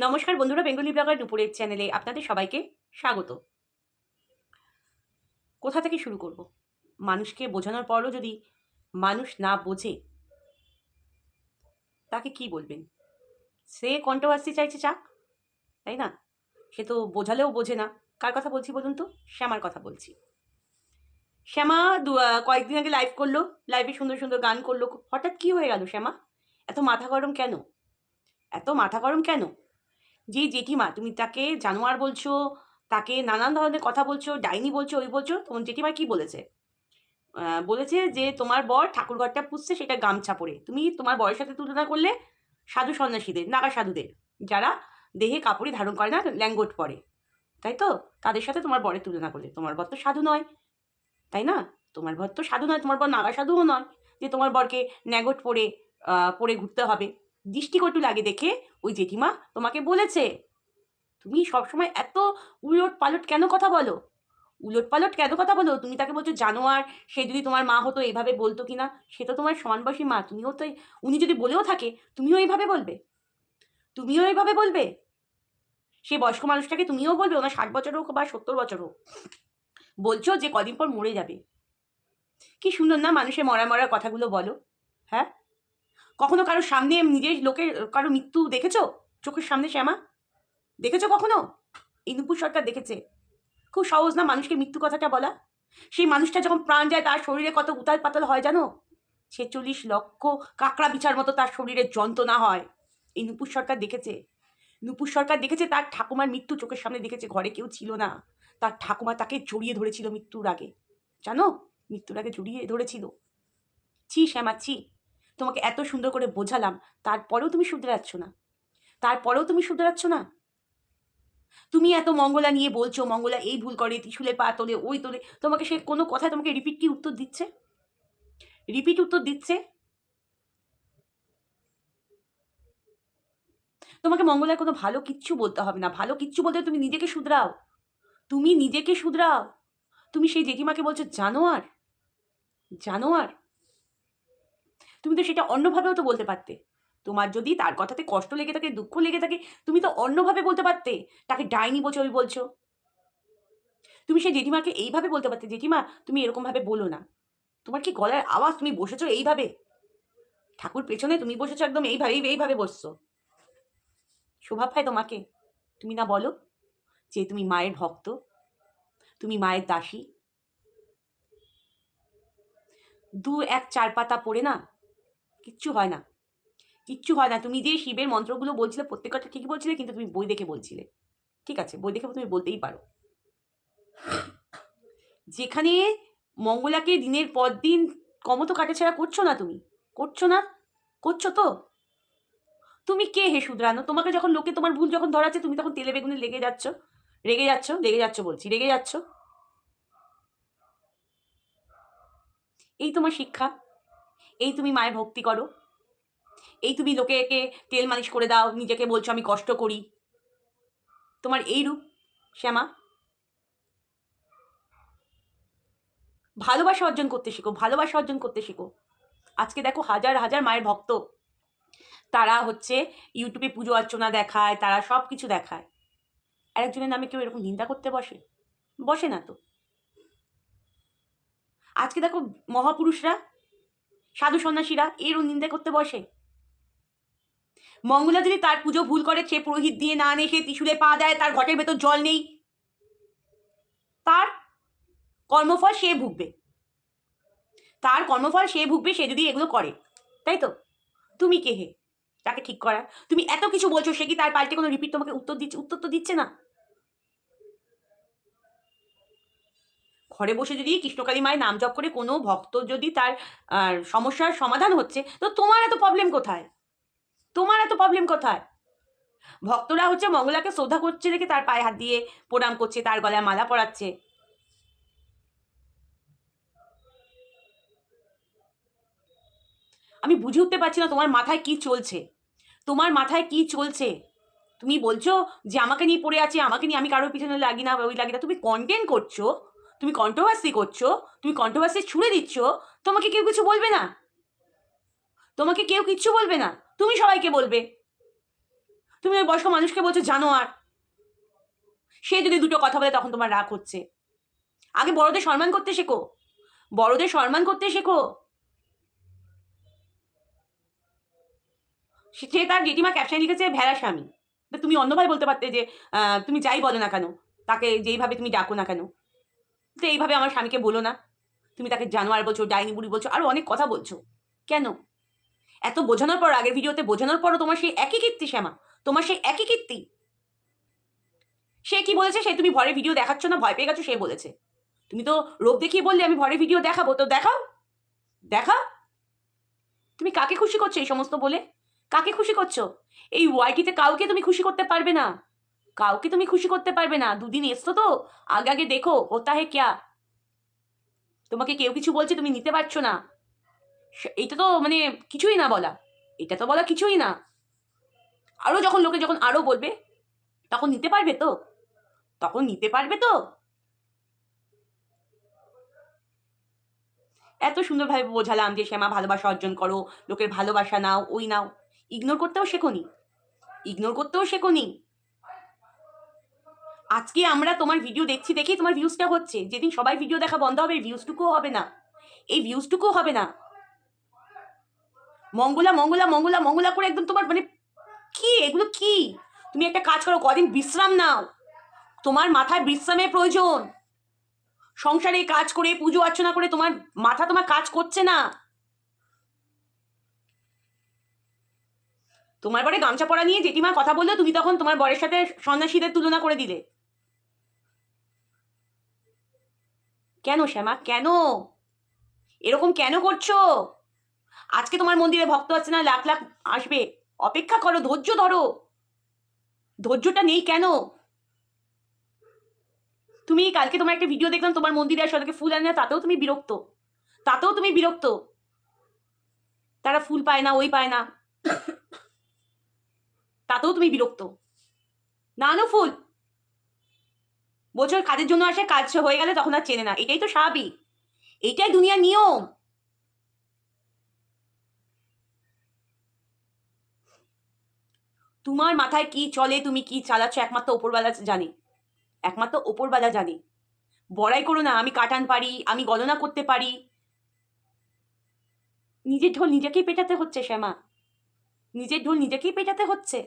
নমস্কার বন্ধুরা, Bengali blogger দুপুরের চ্যানেলে আপনাদের সবাইকে স্বাগত। কোথা থেকে শুরু করব? মানুষকে বোঝানোর পরও যদি মানুষ না বোঝে, তাকে কি বলবেন? সে কন্ট্রোভার্সি চাইছে চাক, তাই না? সে তো বোঝালেও বোঝে না। কার কথা বলছি বলুন তো? শ্যামার কথা বলছি। শ্যামা দু- কয়েকদিন আগে লাইভ করল লাইভে সুন্দর সুন্দর গান করল। হঠাৎ কি হয়ে গেল শ্যামা? এত মাথা গরম কেন? এত মাথা গরম কেন? যে জেঠিমা, তুমি তাকে জানোয়ার বলছো, তাকে নানান ধরনের কথা বলছো, ডাইনি বলছো, ওই বলছো তোমার জেঠিমা কি বলেছে? বলেছে যে তোমার বর ঠাকুরঘরটা পুষছে সেটা গামছা পরে। তুমি তোমার বরের সাথে তুলনা করলে সাধু সন্ন্যাসীদের, নাগা সাধুদের, যারা দেহে কাপড়ই ধারণ করে না, ল্যাঙ্গোট পরে। তাই তো? তাদের সাথে তোমার বরের তুলনা করলে। তোমার বর তো সাধু নয়। তাই না? তোমার বর তো সাধু নয়, তোমার বর নাগা সাধুও নয় যে তোমার বরকে ন্যাগট পরে পরে ঘুরতে হবে। দৃষ্টিকটু লাগে দেখে ওই জেঠিমা তোমাকে বলেছে। তুমি সবসময় এত উলট পালট কেন কথা বলো? উলট পালট কেন কথা বলো? তুমি তাকে বলছো জানোয়ার সে যদি তোমার মা হতো এইভাবে বলতো কি না সে তো তোমার সমানবয়সী মা। তুমিও তো উনি যদি বলেও থাকে, তুমিও এইভাবে বলবে? তুমিও এইভাবে বলবে? সে বয়স্ক মানুষটাকে তুমিও বলবে? ওনার ষাট বছর হোক বা সত্তর বছর হোক। বলছো যে কদিন পর মরে যাবে। কি সুন্দর না মানুষের মরা মরা কথাগুলো বলো হ্যাঁ? কখনো কারোর সামনে নিজের লোকের, কারও মৃত্যু দেখেছ? চোখের সামনে শ্যামা? দেখেছ কখনো? এই নুপুর সরকার দেখেছে। খুব সহজ না মানুষকে মৃত্যু কথাটা বলা? সেই মানুষটা যখন প্রাণ যায়, তার শরীরে কত উতাল পাতাল হয় জানো? ছেচল্লিশ লক্ষ কাঁকড়া বিছার মতো তার শরীরে যন্ত্রণা হয়। এই নুপুর সরকার দেখেছে। নুপুর সরকার দেখেছে তার ঠাকুমার মৃত্যু চোখের সামনে দেখেছে, ঘরে কেউ ছিল না। তার ঠাকুমা তাকে জড়িয়ে ধরেছিল মৃত্যুর আগে। জানো? মৃত্যুর আগে জড়িয়ে ধরেছিল। ছি, শ্যামা, ছি। তোমাকে এত সুন্দর করে বোঝালাম, তারপরেও তুমি শুধরাচ্ছ না। তারপরেও তুমি শুধরাচ্ছ না? তুমি এত মঙ্গলা নিয়ে বলছো, মঙ্গলা এই ভুল করে, ত্রিশুলের পা তোলে, ওই তোলে, তোমাকে সে কোনো কথায় তোমাকে রিপিট কি উত্তর দিচ্ছে? রিপিট উত্তর দিচ্ছে? তোমাকে মঙ্গলার কোনো ভালো কিচ্ছু বলতে হবে না। ভালো কিচ্ছু বলতে তুমি নিজেকে শুধরাও। তুমি নিজেকে শুধরাও। তুমি সেই জেঠিমাকে বলছো, জানোয়ার জানোয়ার তুমি তো সেটা অন্যভাবেও তো বলতে পারতে। তোমার যদি তার কথাতে কষ্ট লেগে থাকে, দুঃখ লেগে থাকে, তুমি তো অন্যভাবে বলতে পারতে। তাকে ডাইনি বলছো ওই বলছো। তুমি সেই জেঠিমাকে এইভাবে বলতে পারতে, জেঠিমা, তুমি এরকমভাবে বলো না। তোমার কি গলার আওয়াজ? তুমি বসেছো এইভাবে? ঠাকুর পেছনে তুমি বসেছো একদম এইভাবে এইভাবে বসছো। শোভা পায় তোমাকে? তুমি না বলো যে তুমি মায়ের ভক্ত? তুমি মায়ের দাসী? দু এক চার পাতা পড়ে না কিচ্ছু হয় না। কিচ্ছু হয় না। তুমি যে শিবের মন্ত্রগুলো বলছিলে, প্রত্যেকটা ঠিকই বলছিলে, কিন্তু তুমি বই দেখে বলছিলে। ঠিক আছে, বই দেখে তুমি বলতেই পারো। যেখানে মঙ্গলাকে দিনের পর দিন কমতো কাটাছেড়া করছ না তুমি? করছ না? করছ তো? তুমি কে হে শুধরানো? তোমাকে যখন লোকে তোমার ভুল যখন ধরাচ্ছে, তুমি তখন তেলে বেগুনে লেগে যাচ্ছ। রেগে যাচ্ছ, লেগে যাচ্ছ বলছি, রেগে যাচ্ছ। এই তোমার শিক্ষা। এই তুমি মায়ের ভক্তি করো। এই তুমি লোকেকে তেল মালিশ করে দাও, নিজেকে বলছো আমি কষ্ট করি। তোমার এই রূপ, শ্যামা। ভালোবাসা অর্জন করতে শিখো, ভালোবাসা অর্জন করতে শেখো। আজকে দেখো হাজার হাজার মায়ের ভক্ত। তারা হচ্ছে ইউটিউবে পুজো অর্চনা দেখায়, তারা সব কিছু দেখায়। আর একজনের নামে কেউ এরকম নিন্দা করতে বসে? বসে না তো? আজকে দেখো মহাপুরুষরা সাধু সন্ন্যাসীরা এর নিন্দা করতে বসে। মঙ্গলা যদি তার পুজো ভুল করে, সে পুরোহিত দিয়ে না আনে সে ত্রিশুলে পা দেয়, তার ঘটের ভেতর জল নেই। তার কর্মফল সে ভুগবে। তার কর্মফল সে ভুগবে, সে যদি এগুলো করে। তাই তো? তুমি কে হে? তাকে ঠিক করার তুমি এত কিছু বলছো, সে কি তার পাল্টে কোনো রিপিট তোমাকে উত্তর দিচ্ছে, উত্তর তো দিচ্ছে না? ঘরে বসে যদি কৃষ্ণকালী মায়ের নাম জপ করে কোনো ভক্ত যদি তার সমস্যার সমাধান হচ্ছে, তো তোমার এত প্রবলেম কোথায়? তোমার এত প্রবলেম কোথায়? ভক্তরা হচ্ছে মঙ্গলাকে শ্রদ্ধা করছে দেখে তার পায়ে হাত দিয়ে প্রণাম করছে, তার গলায় মালা পরাচ্ছে। আমি বুঝে উঠতে পারছি না তোমার মাথায় কি চলছে। তোমার মাথায় কি চলছে? তুমি বলছো যে, আমাকে নিয়ে পড়ে আছে, আমাকে নিয়ে আমি কারোর পিছনে লাগি না, ওই লাগি না। তুমি কন্টেন্ট করছ। তুমি কন্ট্রোভার্সি করছ, তুমি কন্ট্রোভার্সি ছুড়ে দিচ্ছ, তোমাকে কেউ কিছু বলবে না। তোমাকে কেউ কিচ্ছু বলবে না। তুমি সবাইকে বলবে। তুমি ওই বয়স্ক মানুষকে বলছো, জানো আর। সে যদি দুটো কথা বলে, তখন তোমার রাগ হচ্ছে। আগে বড়দের সম্মান করতে শেখো। বড়দের সম্মান করতে শেখো। সে তার জেঠিমা ক্যাপশন লিখেছে, ভেড়া স্বামী। তুমি অন্যভাবে বলতে পারতে যে তুমি যাই বলো না কেন? তাকে যেইভাবে তুমি ডাকো না কেন? তো এইভাবে আমার স্বামীকে বলো না। তুমি তাকে জানোয়ার বলছো, ডাইনি বুড়ি বলছো আরও অনেক কথা বলছো। কেন? এত বোঝানোর পর, আগের ভিডিওতে বোঝানোর পরও তোমার সেই একই কীর্তি, শ্যামা। তোমার সেই একই কীর্তি। সে কি বলেছে, সে তুমি ভরে ভিডিও দেখাচ্ছ না, ভয় পেয়ে গেছো, সে বলেছে। তুমি তো রোগ দেখিয়ে বললে, আমি ভরে ভিডিও দেখাবো, তো দেখাও। দেখাও। তুমি কাকে খুশি করছ এই সমস্ত বলে? কাকে খুশি করছ? এই ওয়াইটিতে কাউকে তুমি খুশি করতে পারবে না। কাউকে তুমি খুশি করতে পারবে না। দুদিন এসছো তো। আগে আগে দেখো হোতা হে ক্যা? তোমাকে কেউ কিছু বলছে, তুমি নিতে পারছ না। এইটা তো মানে কিছুই না বলা। এটা তো বলা কিছুই না। আরও যখন লোকে যখন আরও বলবে, তখন নিতে পারবে তো? তখন নিতে পারবে তো? এত সুন্দরভাবে বোঝালাম যে শ্যামা ভালোবাসা অর্জন করো, লোকের ভালোবাসা নাও, ওই নাও। ইগনোর করতেও শেখোনি। ইগনোর করতেও শেখোনি। আজকে আমরা তোমার ভিডিও দেখছি, দেখেই তোমার ভিউজটা হচ্ছে। যেদিন সবাই ভিডিও দেখা বন্ধ হবে, এই ভিউজটুকুও হবে না। এই ভিউজটুকুও হবে না। মঙ্গলা মঙ্গলা মঙ্গলা মঙ্গলা করে একদম তোমার মানে কি? এগুলো কি? তুমি একটা কাজ করো, কদিন বিশ্রাম নাও। তোমার মাথায় বিশ্রামের প্রয়োজন। সংসারে কাজ করে, পুজো অর্চনা করে তোমার মাথা তোমার কাজ করছে না। তোমার বরে গামছা পরা নিয়ে জেঠিমা কথা বলল, তুমি তখন তোমার বরের সাথে সন্ন্যাসীদের তুলনা করে দিলে। কেন শ্যামা? কেন? এরকম কেন করছ? আজকে তোমার মন্দিরে ভক্ত আছে না, লাখ লাখ আসবে। অপেক্ষা করো, ধৈর্য ধরো। ধৈর্যটা নেই কেন? তুমি কালকে তোমার একটা ভিডিও দেখলাম, তোমার মন্দিরে আসে অনেকে ফুল আনে না, তাতেও তুমি বিরক্ত। তাতেও তুমি বিরক্ত। তারা ফুল পায় না, ওই পায় না। তাতেও তুমি বিরক্ত। না ফুল। বছর কাজের জন্য আসে, কাজ হয়ে গেলে তখন আর চেনে না। এটাই তো স্বাভাবিক। এটাই দুনিয়ার নিয়ম। তোমার মাথায় কি চলে, তুমি কি চালাচ্ছ, একমাত্র ওপরবেলা জানে। একমাত্র ওপরবেলা জানে। বড়াই করো না, আমি কাটান পারি আমি গণনা করতে পারি। নিজের ঢোল নিজেকেই পেটাতে হচ্ছে, শ্যামা। নিজের ঢোল নিজেকেই পেটাতে হচ্ছে।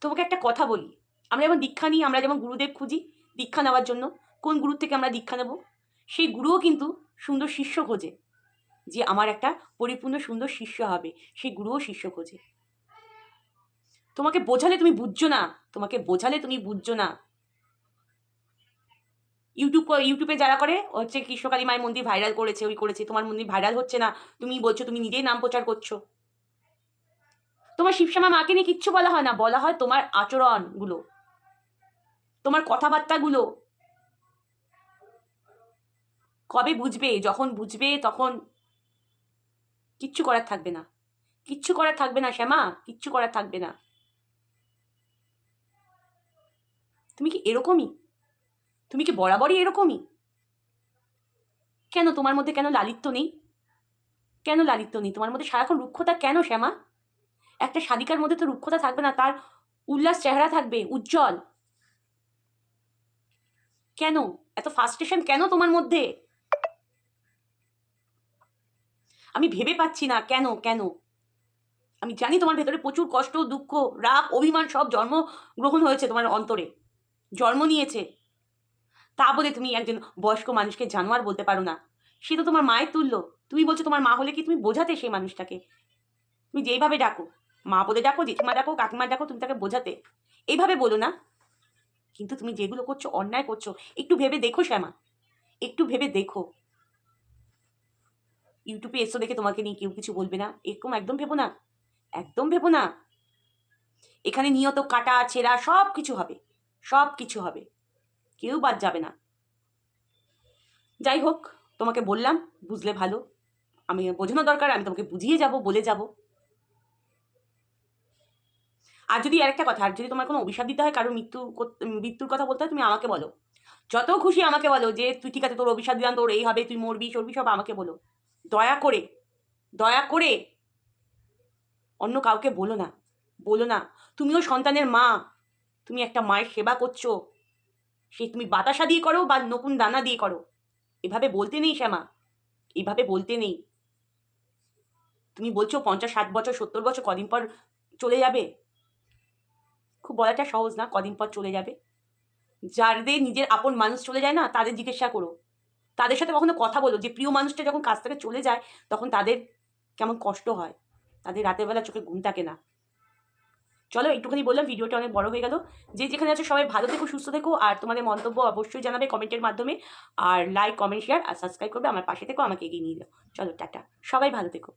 তোমাকে একটা কথা বলি। আমরা যেমন দীক্ষা নিই, আমরা যেমন গুরুদেব খুঁজি দীক্ষা নেওয়ার জন্য, কোন গুরুর থেকে আমরা দীক্ষা নেব? সেই গুরুও কিন্তু সুন্দর শিষ্য খোঁজে যে আমার একটা পরিপূর্ণ সুন্দর শিষ্য হবে, সেই গুরুও শিষ্য খোঁজে। তোমাকে বোঝালে তুমি বুঝছ না, তোমাকে বোঝালে তুমি বুঝছ না। ইউটিউব ইউটিউবে যারা করে, হচ্ছে কৃষ্ণকালী মায়ের মন্দির ভাইরাল করেছে, ওই করেছে, তোমার মন্দির ভাইরাল হচ্ছে না, তুমি বলছো তুমি নিজেই নাম প্রচার করছ। তোমার শিবশ্যামা মাকে নিয়ে কিচ্ছু বলা হয় না, বলা হয় তোমার আচরণগুলো। তোমার কথাবার্তাগুলো। কবে বুঝবে? যখন বুঝবে, তখন কিচ্ছু করার থাকবে না। কিচ্ছু করার থাকবে না, শ্যামা। কিচ্ছু করার থাকবে না। তুমি কি এরকমই? তুমি কি বরাবরই এরকমই? কেন তোমার মধ্যে কেন লালিত্য নেই? কেন লালিত্য নেই? তোমার মধ্যে সারাক্ষণ রুক্ষতা কেন, শ্যামা? একটা শালিকার মধ্যে তো রুক্ষতা থাকবে না, তার উল্লাস চেহারা থাকবে, উজ্জ্বল। কেন? এত ফাস্ট্রেশন কেন তোমার মধ্যে? আমি ভেবে পাচ্ছি না কেন কেন? আমি জানি তোমার ভেতরে প্রচুর কষ্ট, দুঃখ, রাগ, অভিমান, সব জন্ম গ্রহণ হয়েছে তোমার অন্তরে। জন্ম নিয়েছে। তা বলে তুমি একজন বয়স্ক মানুষকে জানোয়ার বলতে পারো না। সে তো তোমার মায়ের তুল্য। তুমি বলছো তোমার মা হলে কি তুমি বোঝাতে সেই মানুষটাকে? তুমি যেইভাবে ডাকো, মা বলে ডাকো, জেঠিমা ডাকো, কাকিমা ডাকো, তুমি তাকে বোঝাতে। এইভাবে বলো না। কিন্তু তুমি যেগুলো করছ অন্যায় করছ, একটু ভেবে দেখো শ্যামা। একটু ভেবে দেখো। ইউটিউবে এসো দেখে তোমাকে নিয়ে কেউ কিছু বলবে না। এরকম একদম ভেবো না। একদম ভেবো না। এখানে নিয়ত, কাটা, ছেঁড়া সব কিছু হবে। সব কিছু হবে। কেউ বাদ যাবে না। যাই হোক, তোমাকে বললাম, বুঝলে ভালো। আমি বোঝানো দরকার, আমি তোমাকে বুঝিয়ে যাব, বলে যাব। আর যদি আরেকটা কথা, আর যদি তোমার কোনো অভিশাপ দিতে হয় কারোর মৃত্যু মৃত্যুর কথা বলতে হয়, তুমি আমাকে বলো। যত খুশি আমাকে বলো যে, তুই ঠিক আছে, তোর অভিশাপ দিলাম, তোর এই হবে, তুই মরবি সরবি সব আমাকে বলো। দয়া করে দয়া করে অন্য কাউকে বলো না বলো না। তুমিও সন্তানের মা, তুমি একটা মায়ের সেবা করছ। সে তুমি বাতাসা দিয়ে করো বা নকুন দানা দিয়ে করো। এভাবে বলতে নেই শ্যামা, এভাবে বলতে নেই। তুমি বলছো পঞ্চাশ, ষাট বছর, সত্তর বছর, কদিন পর চলে যাবে। খুব বলাটা সহজ না, কদিন পর চলে যাবে। যাদের নিজের আপন মানুষ চলে যায় না, তাদের জিজ্ঞাসা করো। তাদের সাথে কখনো কথা বলো যে, প্রিয় মানুষটা যখন কাছ থেকে চলে যায়, তখন তাদের কেমন কষ্ট হয়? তাদের রাতের বেলা চোখে ঘুম থাকে না। চলো, একটুখানি বললাম, ভিডিওটা অনেক বড় হয়ে গেল। যে যেখানে আছে, সবাই ভালো থেকো, সুস্থ থেকো, আর তোমাদের মন্তব্য অবশ্যই জানাবে কমেন্টের মাধ্যমে। আর লাইক কমেন্ট শেয়ার আর সাবস্ক্রাইব করবে, আমার পাশে থেকো, আমাকে এগিয়ে নিয়ে যাও। চলো, টাটা। সবাই ভালো থেকো।